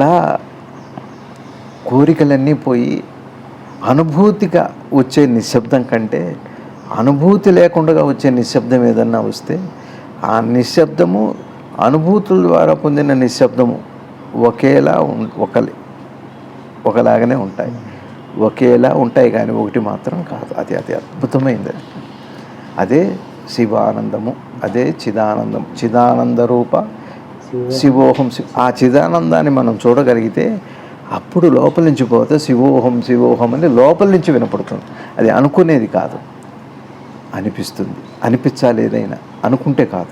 అలా కోరికలన్నీ పోయి అనుభూతిగా వచ్చే నిశ్శబ్దం కంటే అనుభూతి లేకుండా వచ్చే నిశ్శబ్దం ఏదన్నా వస్తే ఆ నిశ్శబ్దము అనుభూతుల ద్వారా పొందిన నిశ్శబ్దము ఒకేలా ఉం- ఒకలే ఒకలాగానే ఉంటాయి. ఒకేలా ఉంటాయి కానీ ఒకటి మాత్రం కాదు. అది అది అద్భుతమైంది. అదే శివానందము అదే చిదానందం. చిదానంద రూప శివోహం. శి ఆ చిదానందాన్ని మనం చూడగలిగితే అప్పుడు లోపల నుంచి పోతే శివోహం శివోహం అని లోపల నుంచి వినపడుతుంది. అది అనుకునేది కాదు. అనిపిస్తుంది. అనిపించాలి ఏదైనా. అనుకుంటే కాదు.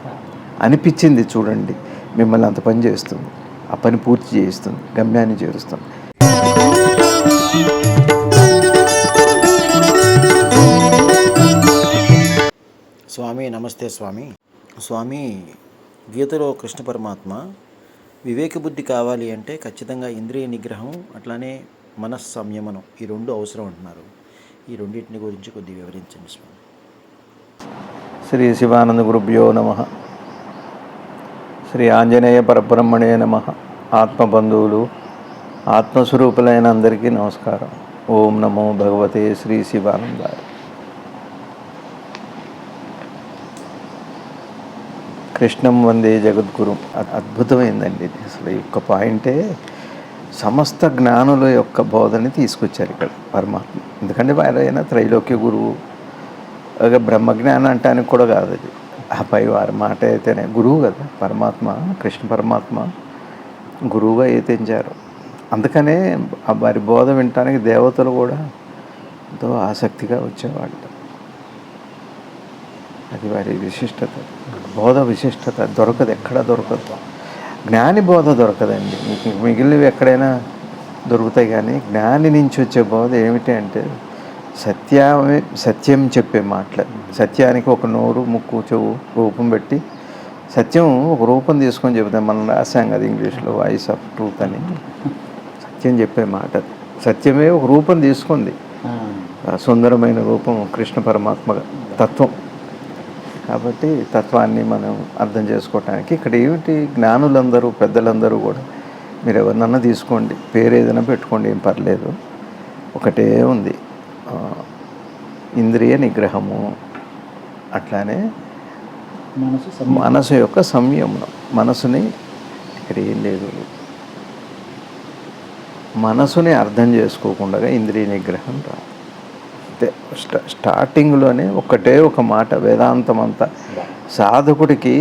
అనిపించింది చూడండి. మిమ్మల్ని అంత పని చేస్తుంది. ఆ పని పూర్తి చేయిస్తుంది గమ్యాన్ని చేరుస్తుంది. స్వామి నమస్తే స్వామి. స్వామి గీతలో కృష్ణ పరమాత్మ వివేక బుద్ధి కావాలి అంటే ఖచ్చితంగా ఇంద్రియ నిగ్రహం అట్లానే మనస్సంయమనం ఈ రెండు అవసరం అంటున్నారు. ఈ రెండింటిని గురించి కొద్దిగా వివరించండి స్వామి. శ్రీ శివానంద గురుభ్యో నమ. శ్రీ ఆంజనేయ పరబ్రహ్మణే నమ. ఆత్మబంధువులు ఆత్మస్వరూపులైన అందరికీ నమస్కారం. ఓం నమో భగవతే శ్రీ శివానందాయ. కృష్ణం వందే జగద్గురు. అద్భుతమైందండి. ఇది అసలు ఈ ఒక్క పాయింటే సమస్త జ్ఞానుల యొక్క బోధని తీసుకొచ్చారు ఇక్కడ పరమాత్మ. ఎందుకంటే వారైనా త్రైలోక్య గురువు. ఒక బ్రహ్మజ్ఞానం అంటానికి కూడా కాదు అది. ఆ పై వారి మాట అయితేనే గురువు కదా పరమాత్మ కృష్ణ పరమాత్మ గురువుగా ఏతించారు. అందుకనే ఆ వారి బోధ వినటానికి దేవతలు కూడా ఎంతో ఆసక్తిగా వచ్చేవాళ్ళు అది వారి విశిష్టత. బోధ విశిష్టత దొరకదు ఎక్కడ దొరకదు. జ్ఞాని బోధ దొరకదండి. మీకు మిగిలినవి ఎక్కడైనా దొరుకుతాయి కానీ జ్ఞాని నుంచి వచ్చే బోధ ఏమిటి అంటే సత్యమే సత్యం చెప్పే మాటలు సత్యానికి ఒక నోరు ముక్కు చెవు రూపం పెట్టి సత్యం ఒక రూపం తీసుకొని చెబుతాం. మనం రాసాం కదా ఇంగ్లీష్లో వాయిస్ ఆఫ్ ట్రూత్ అని. సత్యం చెప్పే మాట. సత్యమే ఒక రూపం తీసుకుంది. సుందరమైన రూపం కృష్ణ పరమాత్మ తత్వం. కాబట్టి తత్వాన్ని మనం అర్థం చేసుకోవటానికి ఇక్కడ ఏమిటి? జ్ఞానులందరూ పెద్దలందరూ కూడా మీరు ఎవరినన్నా తీసుకోండి. పేరు ఏదైనా పెట్టుకోండి ఏం పర్లేదు. ఒకటే ఉంది. ఇంద్రియ నిగ్రహము. అట్లానే మనసు మనసు యొక్క సంయమనం. మనసుని ఇక్కడ ఏం లేదు. మనసుని అర్థం చేసుకోకుండా ఇంద్రియ నిగ్రహం రాదు. అంతే. స్టా స్టార్టింగ్లోనే ఒకటే ఒక మాట వేదాంతం అంతా సాధకుడికి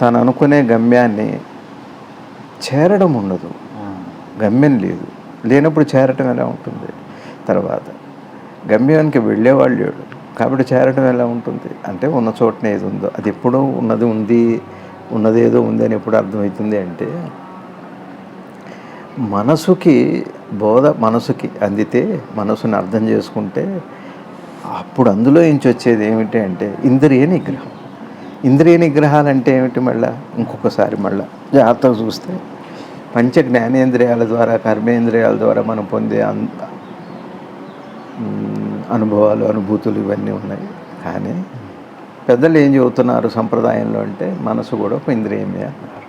తను అనుకునే గమ్యాన్ని చేరడం ఉండదు. గమ్యం లేదు. లేనప్పుడు చేరటం ఎలా ఉంటుంది? తర్వాత గమ్యానికి వెళ్ళేవాళ్ళు లేడు కాబట్టి చేరటం ఎలా ఉంటుంది? అంటే ఉన్న చోటనే ఏది ఉందో అది ఎప్పుడూ ఉన్నది ఉంది ఉన్నది ఏదో ఉంది అని ఎప్పుడు అర్థమవుతుంది అంటే మనసుకి బోధ మనసుకి అందితే మనసుని అర్థం చేసుకుంటే అప్పుడు అందులో నుంచి వచ్చేది ఏమిటి అంటే ఇంద్రియ నిగ్రహం. ఇంద్రియ నిగ్రహాలు అంటే ఏమిటి మళ్ళా? ఇంకొకసారి మళ్ళా జాగ్రత్తగా చూస్తే పంచ జ్ఞానేంద్రియాల ద్వారా కర్మేంద్రియాల ద్వారా మనం పొందే అనుభవాలు అనుభూతులు ఇవన్నీ ఉన్నాయి. కానీ పెద్దలు ఏం చెబుతున్నారు సంప్రదాయంలో అంటే మనసు కూడా ఒక ఇంద్రియమే అన్నారు.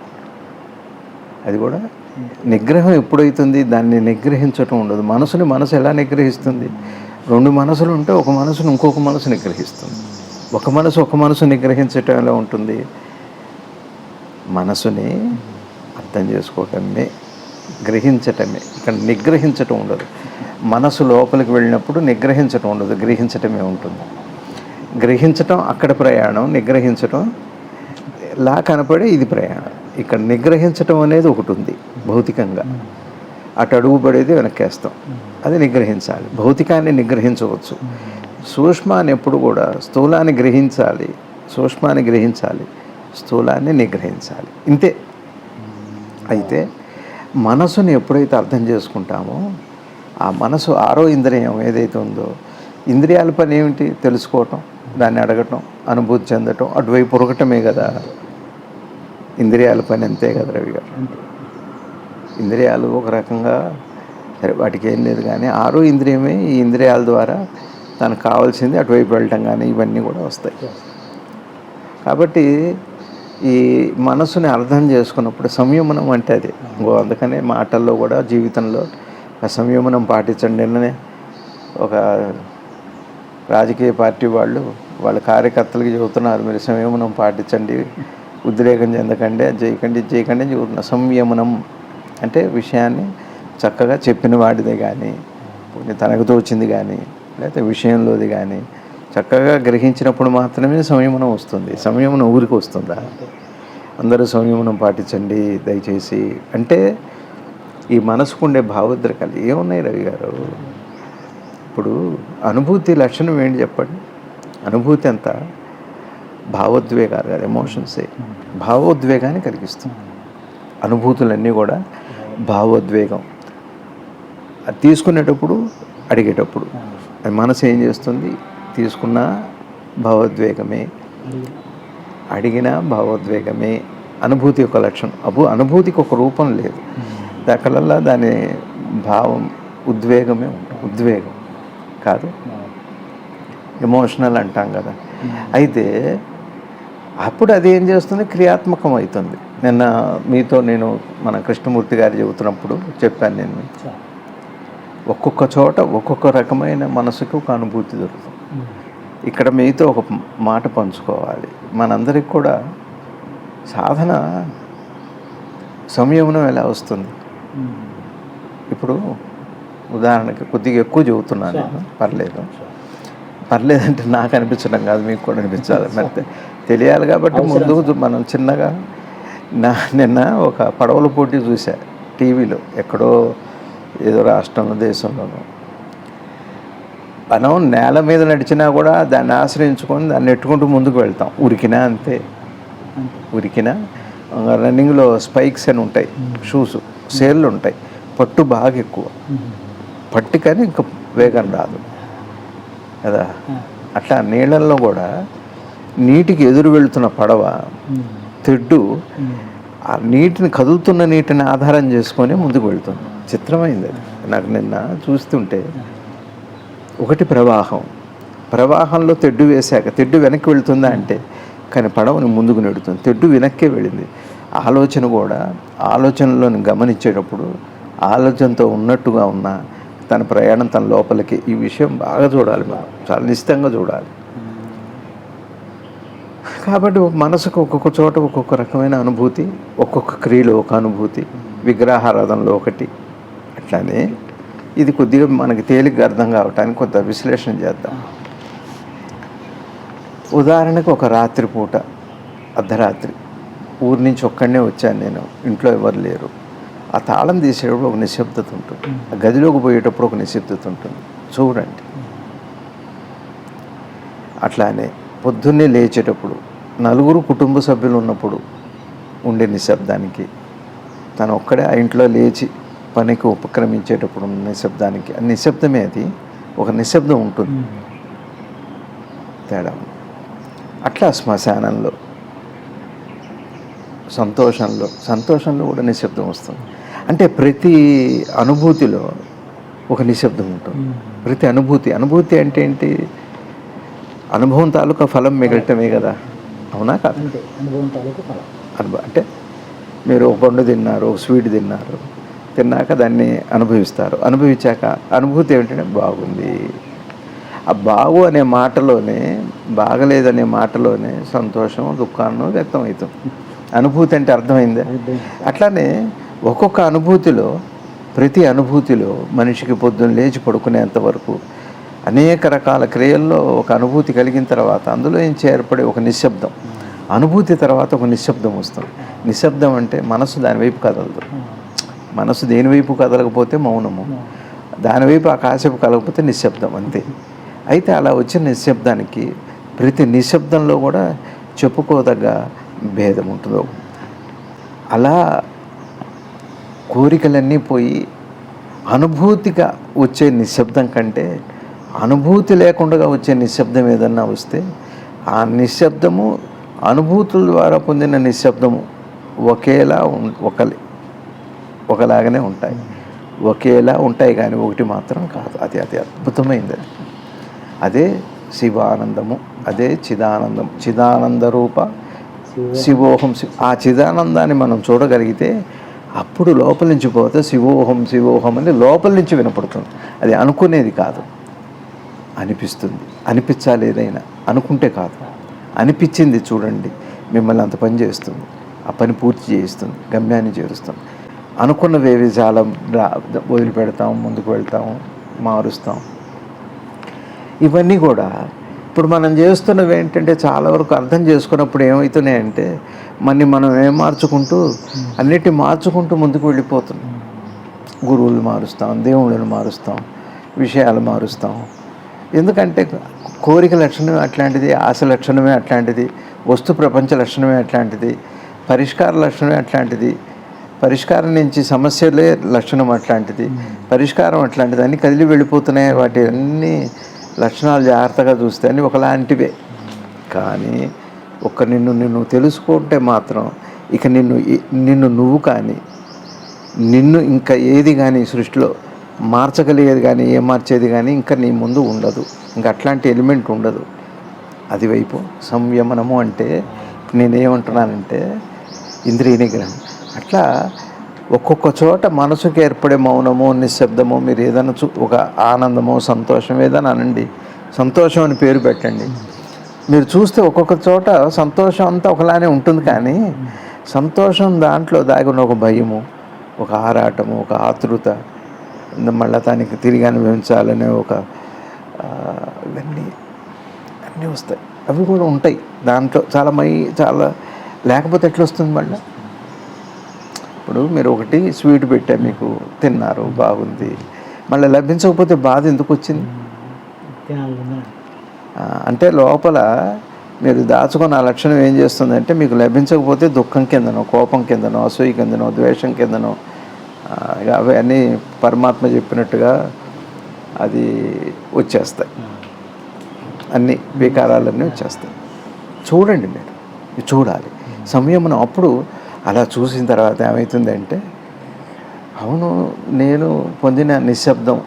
అది కూడా నిగ్రహం ఎప్పుడైతుంది? దాన్ని నిగ్రహించటం ఉండదు. మనసుని మనసు ఎలా నిగ్రహిస్తుంది? రెండు మనసులు ఉంటే ఒక మనసును ఇంకొక మనసు నిగ్రహిస్తుంది. ఒక మనసు ఒక మనసు నిగ్రహించటం ఎలా ఉంటుంది? మనసుని అర్థం చేసుకోవటమే గ్రహించటమే. ఇక్కడ నిగ్రహించటం ఉండదు. మనసు లోపలికి వెళ్ళినప్పుడు నిగ్రహించటం ఉండదు గ్రహించటమే ఉంటుంది. గ్రహించటం అక్కడ ప్రయాణం నిగ్రహించటం లా కనపడే ఇది ప్రయాణం. ఇక్కడ నిగ్రహించటం అనేది ఒకటి ఉంది భౌతికంగా. అటు అడుగు పడేది వెనక్కేస్తాం. అది నిగ్రహించాలి. భౌతికాన్ని నిగ్రహించవచ్చు. సూక్ష్మాన్ని ఎప్పుడు కూడా స్థూలాన్ని గ్రహించాలి. సూక్ష్మాన్ని గ్రహించాలి. స్థూలాన్ని నిగ్రహించాలి. ఇంతే. అయితే మనసుని ఎప్పుడైతే అర్థం చేసుకుంటామో ఆ మనసు ఆరో ఇంద్రియం ఏదైతే ఉందో ఇంద్రియాల పని ఏమిటి? తెలుసుకోవటం దాన్ని అడగటం అనుభూతి చెందటం అటువైపు ఉరగటమే కదా. ఇంద్రియాల పని అంతే కదా రవి గారు. ఇంద్రియాలు ఒక రకంగా సరే వాటికి ఏం లేదు కానీ ఆరో ఇంద్రియమే ఈ ఇంద్రియాల ద్వారా తనకు కావాల్సింది అటువైపు వెళ్ళటం కానీ ఇవన్నీ కూడా వస్తాయి. కాబట్టి ఈ మనసుని అర్థం చేసుకున్నప్పుడు సంయమనం అంటే అది. ఇంకో అందుకనే మాటల్లో కూడా జీవితంలో సంయమనం పాటించండి. అనే ఒక రాజకీయ పార్టీ వాళ్ళు వాళ్ళ కార్యకర్తలకి చెబుతున్నారు మీరు సంయమనం పాటించండి ఉద్రేకం చెందకండి చేయకండి చేయకండి చూడ సంయమనం అంటే విషయాన్ని చక్కగా చెప్పిన వాడిదే కానీ తనకు తోచింది కానీ లేకపోతే విషయంలోది కానీ చక్కగా గ్రహించినప్పుడు మాత్రమే సంయమనం వస్తుంది. సంయమనం ఊరికి వస్తుందా? అందరూ సంయమనం పాటించండి దయచేసి. అంటే ఈ మనసుకుండే భావోద్రేకాలు ఏమున్నాయి రవి గారు? ఇప్పుడు అనుభూతి లక్షణం ఏంటి చెప్పండి? అనుభూతి అంతా భావోద్వేగాలు కాదు ఎమోషన్సే భావోద్వేగాన్ని కలిగిస్తుంది. అనుభూతులన్నీ కూడా భావోద్వేగం. అది తీసుకునేటప్పుడు అడిగేటప్పుడు. అది మనసు ఏం చేస్తుంది? తీసుకున్న భావోద్వేగమే. అడిగిన భావోద్వేగమే. అనుభూతి యొక్క లక్షణం. అబ్బు అనుభూతికి ఒక రూపం లేదు. దానివల్ల దాని భావం ఉద్వేగమే ఉంటుంది. ఉద్వేగం కాదు. ఎమోషనల్ అంటాం కదా. అయితే అప్పుడు అది ఏం చేస్తుంది? క్రియాత్మకం అవుతుంది. నిన్న మీతో నేను మన కృష్ణమూర్తి గారు చెబుతున్నప్పుడు చెప్పాను నేను. ఒక్కొక్క చోట ఒక్కొక్క రకమైన మనసుకు ఒక అనుభూతి దొరుకుతుంది. ఇక్కడ మీతో ఒక మాట పంచుకోవాలి. మనందరికి కూడా సాధన సంయమనం ఎలా వస్తుంది? ఇప్పుడు ఉదాహరణకి కొద్దిగా ఎక్కువ చెబుతున్నాను. నేను పర్లేదు. పర్లేదంటే నాకు అనిపించడం కాదు మీకు కూడా అనిపించాలి. మరి తెలియాలి కాబట్టి ముందు మనం చిన్నగా నా నిన్న ఒక పడవల పోటీ చూసా టీవీలో ఎక్కడో ఏదో రాష్ట్రంలో దేశంలోనో. మనం నేల మీద నడిచినా కూడా దాన్ని ఆశ్రయించుకొని దాన్ని నెట్టుకుంటూ ముందుకు వెళ్తాం. ఉరికినా అంతే. ఉరికినా రన్నింగ్లో స్పైక్స్ అని ఉంటాయి షూస్ సేళ్ళు ఉంటాయి. పట్టు బాగా ఎక్కువ. పట్టు కానీ ఇంకా వేగం రాదు. కదా? అట్లా నీళ్ళల్లో కూడా నీటికి ఎదురు వెళ్తున్న పడవ తెడ్డు ఆ నీటిని కదులుతున్న నీటిని ఆధారం చేసుకొని ముందుకు వెళ్తుంది. చిత్రమైంది అది. నాకు నిన్న చూస్తుంటే ఒకటి ప్రవాహం. ప్రవాహంలో తెడ్డు వేశాక తెడ్డు వెనక్కి వెళ్తుందా అంటే కానీ పడవని ముందుకు నెడుతుంది. తెడ్డు వెనక్కే వెళ్ళింది. ఆలోచన కూడా ఆలోచనలోని గమనించేటప్పుడు ఆలోచనతో ఉన్నట్టుగా ఉన్న తన ప్రయాణం తన లోపలికి. ఈ విషయం బాగా చూడాలి మనం. చాలా నిశ్చితంగా చూడాలి. కాబట్టి మనసుకు ఒక్కొక్క చోట ఒక్కొక్క రకమైన అనుభూతి ఒక్కొక్క క్రియలో ఒక అనుభూతి విగ్రహారాధనలో ఒకటి. అట్లానే ఇది కొద్దిగా మనకి తేలిగ్గా అర్థం కావటానికి కొంత విశ్లేషణ చేద్దాం. ఉదాహరణకు ఒక రాత్రి పూట అర్ధరాత్రి. ఊరి నుంచి ఒక్కడనే వచ్చాను నేను ఇంట్లో ఎవరు లేరు. ఆ తాళం తీసేటప్పుడు ఒక నిశ్శబ్దత ఉంటుంది. ఆ గదిలోకి పోయేటప్పుడు ఒక నిశ్శబ్దత ఉంటుంది. చూడండి. అట్లానే పొద్దున్నే లేచేటప్పుడు నలుగురు కుటుంబ సభ్యులు ఉన్నప్పుడు ఉండే నిశ్శబ్దానికి తను ఒక్కడే ఆ ఇంట్లో లేచి పనికి ఉపక్రమించేటప్పుడు ఉన్న నిశ్శబ్దానికి ఆ నిశ్శబ్దమే అది ఒక నిశ్శబ్దం ఉంటుంది. తేడా. అట్లా శ్మశానంలో సంతోషంలో సంతోషంలో కూడా నిశ్శబ్దం వస్తుంది. అంటే ప్రతి అనుభూతిలో ఒక నిశ్శబ్దం ఉంటుంది. ప్రతి అనుభూతి అనుభూతి అంటే ఏంటి? అనుభవం తాలూకా ఫలం మిగలటమే కదా. అవునా కాదు? అనుభవం తాలూకు ఫలం. అనుభవం అంటే మీరు ఒక పండు తిన్నారు ఒక స్వీట్ తిన్నారు తిన్నాక దాన్ని అనుభవిస్తారు. అనుభవించాక అనుభూతి ఏమిటంటే బాగుంది. ఆ బాగు అనే మాటలోనే బాగలేదనే మాటలోనే సంతోషం దుఃఖాన్ని వ్యక్తం అవుతుంది అనుభూతి అంటే అర్థమైందే. అట్లానే ఒక్కొక్క అనుభూతిలో ప్రతి అనుభూతిలో మనిషికి పొద్దున్న లేచి పడుకునేంత వరకు అనేక రకాల క్రియల్లో ఒక అనుభూతి కలిగిన తర్వాత అందులో నుంచి ఏర్పడే ఒక నిశ్శబ్దం. అనుభూతి తర్వాత ఒక నిశ్శబ్దం వస్తుంది. నిశ్శబ్దం అంటే మనసు దానివైపు కదలదు. మనసు దేనివైపు కదలకపోతే మౌనము. దానివైపు ఆకాశపు కలగకపోతే నిశ్శబ్దం అంతే. అయితే అలా వచ్చిన నిశ్శబ్దానికి ప్రతి నిశ్శబ్దంలో కూడా చెప్పుకోదగ్గ భేదం ఉంటుందో. అలా కోరికలన్నీ పోయి అనుభూతిగా వచ్చే నిశ్శబ్దం కంటే అనుభూతి లేకుండా వచ్చే నిశ్శబ్దం ఏదన్నా వస్తే ఆ నిశ్శబ్దము అనుభూతుల ద్వారా పొందిన నిశ్శబ్దము ఒకేలా ఉం- ఒకలాగానే ఉంటాయి. ఒకేలా ఉంటాయి కానీ ఒకటి మాత్రం కాదు. అది అది అద్భుతమైంది అది. అదే శివానందము అదే చిదానందం. చిదానంద రూప శివోహం శివ ఆ చిదానందాన్ని మనం చూడగలిగితే అప్పుడు లోపల నుంచి పోతే శివోహం శివోహం అని లోపల నుంచి వినపడుతుంది. అది అనుకునేది కాదు. అనిపిస్తుంది. అనిపించాలి ఏదైనా. అనుకుంటే కాదు. అనిపించింది చూడండి. మిమ్మల్ని అంత పని చేస్తుంది. ఆ పని పూర్తి చేయిస్తుంది. గమ్యాన్ని చేరుస్తుంది. అనుకున్నవేవి చాలా వదిలిపెడతాం ముందుకు వెళ్తాం మారుస్తాం. ఇవన్నీ కూడా ఇప్పుడు మనం చేస్తున్నవి ఏంటంటే చాలా వరకు అర్థం చేసుకున్నప్పుడు ఏమవుతున్నాయంటే మన్ని మనం ఏం మార్చుకుంటూ అన్నిటి మార్చుకుంటూ ముందుకు వెళ్ళిపోతున్నాం. గురువులు మారుస్తాం దేవుళ్ళని మారుస్తాం విషయాలు మారుస్తాం. ఎందుకంటే కోరిక లక్షణమే అట్లాంటిది ఆశ లక్షణమే అట్లాంటిది వస్తు ప్రపంచ లక్షణమే అట్లాంటిది పరిష్కార లక్షణమే అట్లాంటిది పరిష్కారం నుంచి సమస్యలే లక్షణం అట్లాంటిది పరిష్కారం అట్లాంటిది అన్నీ కదిలి వెళ్ళిపోతున్నాయి. వాటి అన్ని లక్షణాలు జాగ్రత్తగా చూస్తే అని ఒకలాంటివే. కానీ ఒక్క నిన్ను నిన్ను తెలుసుకుంటే మాత్రం ఇక నిన్ను నిన్ను నువ్వు కానీ నిన్ను ఇంకా ఏది కానీ సృష్టిలో మార్చగలిగేది కానీ ఏం మార్చేది కానీ ఇంకా నీ ముందు ఉండదు. ఇంకా అట్లాంటి ఎలిమెంట్ ఉండదు. అది వైపు సంయమనము అంటే నేనేమంటున్నానంటే ఇంద్రియ నిగ్రహం. అట్లా ఒక్కొక్క చోట మనసుకు ఏర్పడే మౌనము నిశ్శబ్దము మీరు ఏదైనా చూ ఒక ఆనందము సంతోషం ఏదైనా అనండి. సంతోషం అని పేరు పెట్టండి. మీరు చూస్తే ఒక్కొక్క చోట సంతోషం అంతా ఒకలానే ఉంటుంది కానీ సంతోషం దాంట్లో దాగి ఉన్న ఒక భయము ఒక ఆరాటము ఒక ఆతృత మళ్ళీ దానికి తిరిగి అనుభవించాలనే ఒక ఇవన్నీ అన్నీ వస్తాయి. అవి కూడా ఉంటాయి. దాంట్లో చాలా మై చాలా లేకపోతే ఎట్లా వస్తుంది మళ్ళీ? ఇప్పుడు మీరు ఒకటి స్వీట్ పెట్టా మీకు తిన్నారు బాగుంది. మళ్ళీ లభించకపోతే బాధ ఎందుకు వచ్చింది? అంటే లోపల మీరు దాచుకున్న ఆ లక్షణం ఏం చేస్తుందంటే మీకు లభించకపోతే దుఃఖం కిందనో కోపం కిందనో అసూయ కిందనో ద్వేషం కిందనో అవన్నీ పరమాత్మ చెప్పినట్టుగా అది వచ్చేస్తాయి. అన్ని వికారాలన్నీ వచ్చేస్తాయి. చూడండి మీరు చూడాలి. సంయమనం అప్పుడు అలా చూసిన తర్వాత ఏమవుతుందంటే అవును నేను పొందిన నిశ్శబ్దం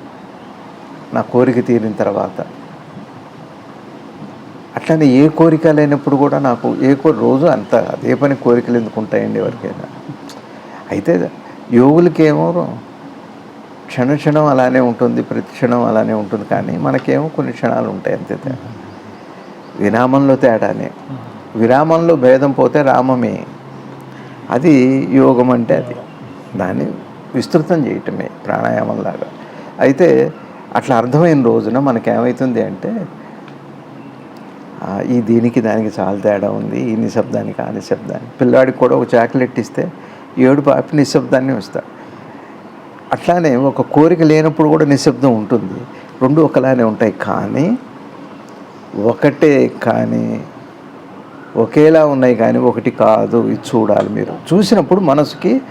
నా కోరిక తీరిన తర్వాత. అట్లనే ఏ కోరిక లేనప్పుడు కూడా నాకు ఏ కోరి రోజు అంత అదే పని కోరికలు ఎందుకు ఉంటాయండి ఎవరికైనా? అయితే యోగులకేమో క్షణ క్షణం అలానే ఉంటుంది ప్రతి క్షణం అలానే ఉంటుంది కానీ మనకేమో కొన్ని క్షణాలు ఉంటాయి అంతే తేడా. విరామంలో తేడానే. విరామంలో భేదం పోతే రామమే. అది యోగం అంటే అది. దాన్ని విస్తృతం చేయటమే ప్రాణాయామంలాగా అయితే అట్లా అర్థమైన రోజున మనకేమవుతుంది అంటే ఈ దీనికి దానికి చాలా తేడా ఉంది ఈ నిశ్శబ్దానికి ఆ నిశ్శబ్దానికి. పిల్లవాడికి కూడా ఒక చాక్లెట్ ఇస్తే ఏడు పాపి నిశ్శబ్దాన్ని వస్తాడు. అట్లానే ఒక కోరిక లేనప్పుడు కూడా నిశ్శబ్దం ఉంటుంది. రెండు ఒకలానే ఉంటాయి. కానీ ఒకటే కానీ ఒకేలా ఉన్నాయి కానీ ఒకటి కాదు. ఇది చూడాలి మీరు. చూసినప్పుడు మనసుకి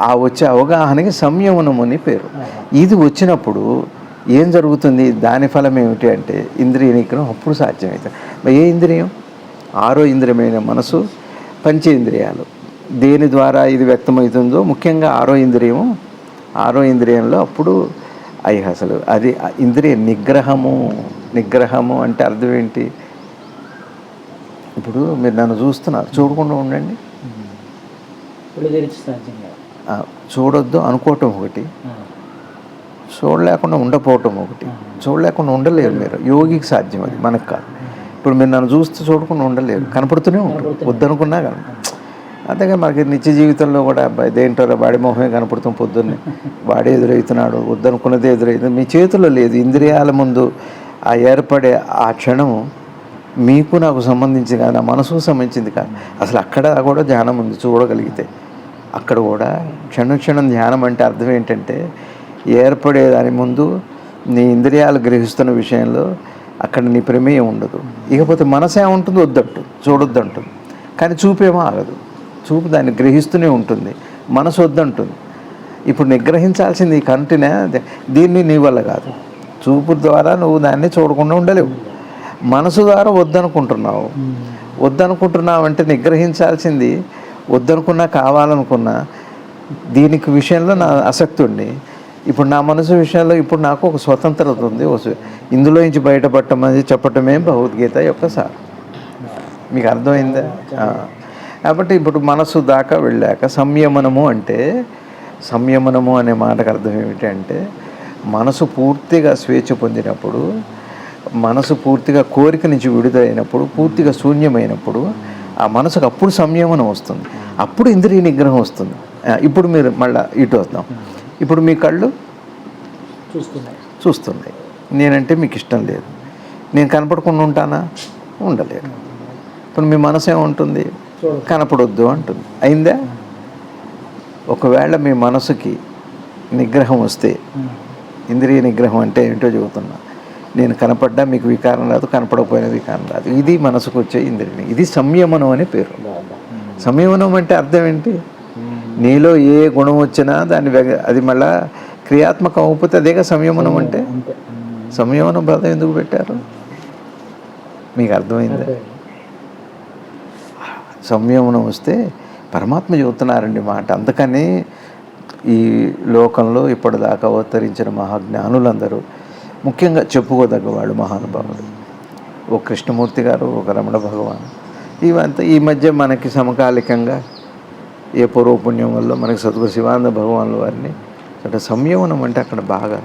ఆ వచ్చే అవగాహనకి సంయమనం అని పేరు. ఇది వచ్చినప్పుడు ఏం జరుగుతుంది? దాని ఫలం ఏమిటి అంటే ఇంద్రియ నిగ్రహం అప్పుడు సాధ్యమవుతుంది ఏ ఇంద్రియం? ఆరో ఇంద్రియమైన మనసు పంచేంద్రియాలు దేని ద్వారా ఇది వ్యక్తమవుతుందో ముఖ్యంగా ఆరో ఇంద్రియము ఆరో ఇంద్రియంలో అప్పుడు అయి అసలు అది ఇంద్రియ నిగ్రహము నిగ్రహము అంటే అర్థం ఏంటి? ఇప్పుడు మీరు నన్ను చూస్తున్నారు చూడకుండా ఉండండి. చూడొద్దు అనుకోవటం ఒకటి. చూడలేకుండా ఉండపోవటం ఒకటి. చూడలేకుండా ఉండలేరు మీరు. యోగికి సాధ్యం అది మనకు కాదు. ఇప్పుడు మీరు నన్ను చూస్తూ చూడకుండా ఉండలేరు. కనపడుతూనే ఉంటారు. వద్దనుకున్నా కానీ. అంతేగా మనకి నిత్య జీవితంలో కూడా అబ్బాయి దేంటో వాడి మొహమే కనపడుతాం పొద్దున్నే. వాడే ఎదురవుతున్నాడు వద్దనుకున్నదే ఎదురవుతుంది. మీ చేతిలో లేదు. ఇంద్రియాల ముందు ఆ ఏర్పడే ఆ క్షణం మీకు నాకు సంబంధించింది కాదు నా మనసుకు సంబంధించింది కాదు. అసలు అక్కడ కూడా ధ్యానం ఉంది చూడగలిగితే. అక్కడ కూడా క్షణ క్షణం ధ్యానం అంటే అర్థం ఏంటంటే ఏర్పడే దాని ముందు నీ ఇంద్రియాలు గ్రహిస్తున్న విషయంలో అక్కడ నీ ప్రమేయం ఉండదు. ఇకపోతే మనసు ఏముంటుంది వద్దంటుంది చూడొద్దంటుంది. కానీ చూపేమో ఆగదు. చూపు దాన్ని గ్రహిస్తూనే ఉంటుంది. మనసు వద్దంటుంది. ఇప్పుడు నిగ్రహించాల్సింది ఈ కంటినే దీన్ని నీ వల్ల కాదు. చూపు ద్వారా నువ్వు దాన్ని చూడకుండా ఉండలేవు. మనసు ద్వారా వద్దనుకుంటున్నావు. వద్దనుకుంటున్నావు అంటే నిగ్రహించాల్సింది వద్దనుకున్నా కావాలనుకున్నా దీనికి విషయంలో నా ఆసక్తి ఉండి ఇప్పుడు నా మనసు విషయంలో ఇప్పుడు నాకు ఒక స్వతంత్రత ఉంది. ఇందులో నుంచి బయటపడటం అనేది చెప్పటమే భగవద్గీత యొక్క సార్. మీకు అర్థమైందా? కాబట్టి ఇప్పుడు మనసు దాకా వెళ్ళాక సంయమనము అంటే సంయమనము అనే మాటకు అర్థం ఏమిటి అంటే మనసు పూర్తిగా స్వేచ్ఛ పొందినప్పుడు మనసు పూర్తిగా కోరిక నుంచి విడుదలైనప్పుడు పూర్తిగా శూన్యమైనప్పుడు ఆ మనసుకు అప్పుడు సంయమనం వస్తుంది. అప్పుడు ఇంద్రియ నిగ్రహం వస్తుంది. ఇప్పుడు మీరు మళ్ళీ ఇటు వద్దాం. ఇప్పుడు మీ కళ్ళు చూస్తున్నాయి. చూస్తున్నాయి. నేనంటే మీకు ఇష్టం లేదు. నేను కనపడకుండా ఉంటానా? ఉండలేను ఇప్పుడు మీ మనసు ఏముంటుంది. కనపడొద్దు అంటుంది. అయిందా? ఒకవేళ మీ మనసుకి నిగ్రహం వస్తే ఇంద్రియ నిగ్రహం అంటే ఏంటో చెబుతున్నా. నేను కనపడ్డా మీకు వికారం రాదు కనపడకపోయినా వికారం రాదు. ఇది మనసుకు వచ్చే ఇంద్రియ ఇది సంయమనం అనే పేరు. సంయమనం అంటే అర్థం ఏంటి? నీలో ఏ గుణం వచ్చినా దాన్ని అది మళ్ళా క్రియాత్మకం అవ్వకపోతే అదేగా సంయమనం అంటే? సంయమనం పదం ఎందుకు పెట్టారు? మీకు అర్థమైందా. సంయమనం వస్తే పరమాత్మ చెబుతున్నారండి మాట. అందుకని ఈ లోకంలో ఇప్పటిదాకా అవతరించిన మహాజ్ఞానులందరూ ముఖ్యంగా చెప్పుకోదగ్గవాడు మహానుభావుడు ఓ కృష్ణమూర్తి గారు ఒక రమణ భగవాన్. ఇవంతా ఈ మధ్య మనకి సమకాలికంగా ఏ పూర్వపుణ్యం వల్ల మనకి సద్గురు శివానంద భగవానుల వారిని అంటే సంయమనం అంటే అక్కడ బాగా.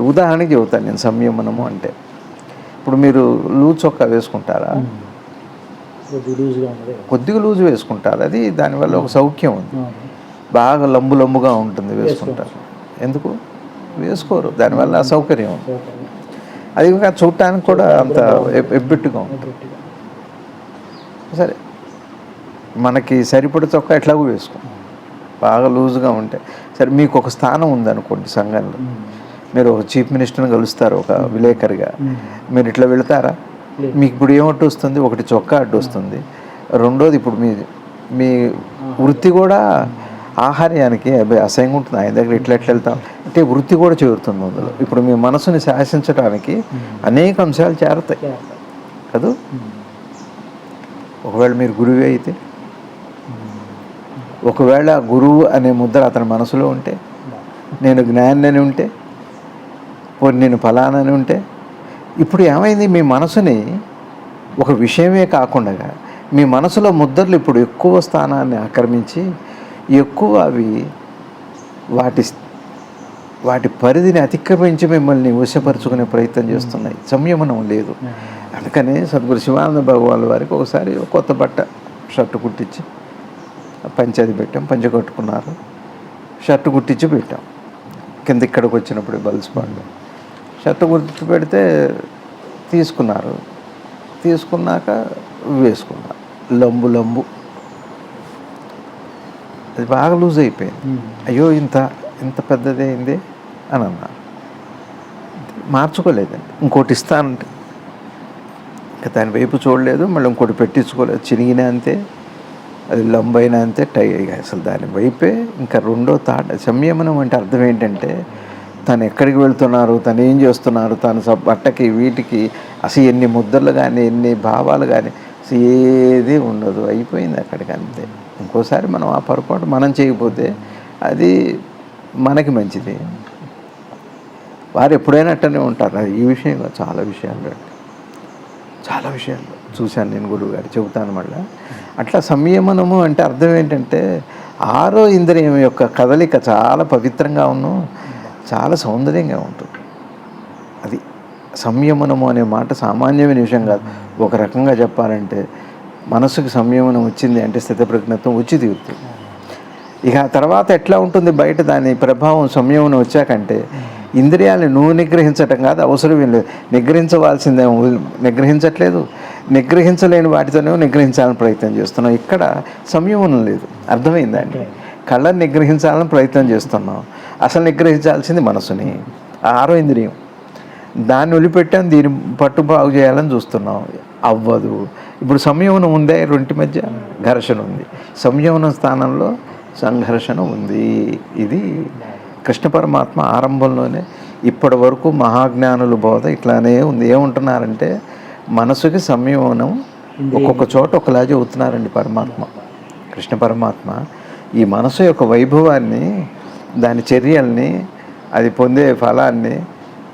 ఉదాహరణకి చెబుతాను నేను సంయమనము అంటే. ఇప్పుడు మీరు లూజ్ వేసుకుంటారా? కొద్దిగా లూజు వేసుకుంటారు. అది దానివల్ల ఒక సౌఖ్యం ఉంది. బాగా లంబు లంబుగా ఉంటుంది వేసుకుంటారు. ఎందుకు? వేసుకోరు. దానివల్ల అసౌకర్యం ఉంది. అది ఇంకా చూడటానికి కూడా అంత ఎబ్- ఎబ్బెట్టుగా గట్టిగా. సరే. మనకి సరిపడే చొక్కా ఎట్లాగో వేసుకో. బాగా లూజుగా ఉంటే. సరే మీకు ఒక స్థానం ఉందనుకోండి సంఘంలో. మీరు ఒక చీఫ్ మినిస్టర్ని కలుస్తారు ఒక విలేకరిగా. మీరు ఇట్లా వెళతారా. మీకు ఇప్పుడు ఏమట్టు వస్తుంది? ఒకటి చొక్కా అడ్డు వస్తుంది. రెండోది ఇప్పుడు మీ మీ వృత్తి కూడా ఆహార్యానికి అబ్బాయి అసహ్యంగా ఉంటుంది. ఆయన దగ్గర ఇట్లా ఎట్లా వెళ్తాం? అంటే వృత్తి కూడా చేరుతుంది అందులో. ఇప్పుడు మీ మనసుని శాసించడానికి అనేక అంశాలు చేరతాయి. కదూ. ఒకవేళ మీరు గురువే అయితే ఒకవేళ గురువు అనే ముద్ర అతని మనసులో ఉంటే నేను జ్ఞాని అని ఉంటే నేను ఫలానని ఉంటే ఇప్పుడు ఏమైంది? మీ మనసుని ఒక విషయమే కాకుండా మీ మనసులో ముద్రలు ఇప్పుడు ఎక్కువ స్థానాన్ని ఆక్రమించి ఎక్కువ అవి వాటి వాటి పరిధిని అతిక్రమించి మిమ్మల్ని వశపరుచుకునే ప్రయత్నం చేస్తున్నాయి. సంయమనం లేదు. అందుకని సద్గురు శివానంద భగవాన్ వారికి ఒకసారి ఒక కొత్త బట్ట షర్టు కుట్టించి పంచది పెట్టాం పంచ కట్టుకున్నారు. షర్టు కుట్టించి పెట్టాం. కింద ఇక్కడికి వచ్చినప్పుడు బల్స్ పండు షర్టు కుట్టి పెడితే తీసుకున్నారు. తీసుకున్నాక వేసుకున్నారు. లంబు లంబు. అది బాగా లూజ్ అయిపోయింది. అయ్యో ఇంత ఇంత పెద్దది అయింది అని అన్నారు. మార్చుకోలేదండి ఇంకోటి ఇస్తానంటే. ఇంకా దాని వైపు చూడలేదు. మళ్ళీ ఇంకోటి పెట్టించుకోలేదు. చిరిగినా అంతే. అది లంబైనా అంతే టై అసలు దాని వైపే ఇంకా రెండో తాట సంయమనం అంటే అర్థం ఏంటంటే తను ఎక్కడికి వెళ్తున్నారు తను ఏం చేస్తున్నారు తను బట్టకి వీటికి అసలు ఎన్ని ముద్రలు కానీ ఎన్ని భావాలు కానీ అసలు ఏది ఉండదు. అయిపోయింది అక్కడికి అంతే. ఇంకోసారి మనం ఆ పొరపాటు మనం చేయకపోతే అది మనకి మంచిది. వారు ఎప్పుడైనా అట్టనే ఉంటారు. అది ఈ విషయంలో చాలా విషయాలు చాలా విషయాలు చూశాను నేను గురువు గారు చెబుతాను మళ్ళీ. అట్లా సంయమనము అంటే అర్థం ఏంటంటే ఆరో ఇంద్రియం యొక్క కదలిక చాలా పవిత్రంగా ఉన్నాం చాలా సౌందర్యంగా ఉంటుంది. అది సంయమనము అనే మాట సామాన్యమైన విషయం కాదు. ఒక రకంగా చెప్పాలంటే మనసుకు సంయమనం వచ్చింది అంటే స్థితప్రజ్ఞత్వం వచ్చి తీరుతుంది. ఇక తర్వాత ఎట్లా ఉంటుంది? బయట దాని ప్రభావం సంయమనం వచ్చాకంటే ఇంద్రియాలను నువ్వు నిగ్రహించటం కాదు అవసరం ఏం లేదు. నిగ్రహించవలసిందే నిగ్రహించట్లేదు. నిగ్రహించలేని వాటితోనే నిగ్రహించాలని ప్రయత్నం చేస్తున్నాం ఇక్కడ సంయమనం లేదు. అర్థమైందండి కళ్ళని నిగ్రహించాలని ప్రయత్నం చేస్తున్నాం అసలు నిగ్రహించాల్సింది మనసుని ఆరో ఇంద్రియం. దాన్ని వదిలిపెట్టాం దీన్ని పట్టు బాగు చేయాలని చూస్తున్నాం. అవ్వదు. ఇప్పుడు సంయమనం ఉందే రెంటి మధ్య ఘర్షణ ఉంది. సంయమనం స్థానంలో సంఘర్షణ ఉంది. ఇది కృష్ణ పరమాత్మ ఆరంభంలోనే ఇప్పటి వరకు మహాజ్ఞానుల బోధ ఇట్లానే ఉంది. ఏముంటున్నారంటే మనసుకి సంయమనం ఒక్కొక్క చోట ఒకలా చెబుతున్నారండి పరమాత్మ. కృష్ణ పరమాత్మ ఈ మనసు యొక్క వైభవాన్ని దాని చర్యల్ని అది పొందే ఫలాన్ని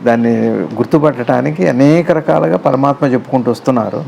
దాన్ని గుర్తుపట్టడానికి అనేక రకాలుగా పరమాత్మ చెప్పుకుంటూ వస్తున్నారు.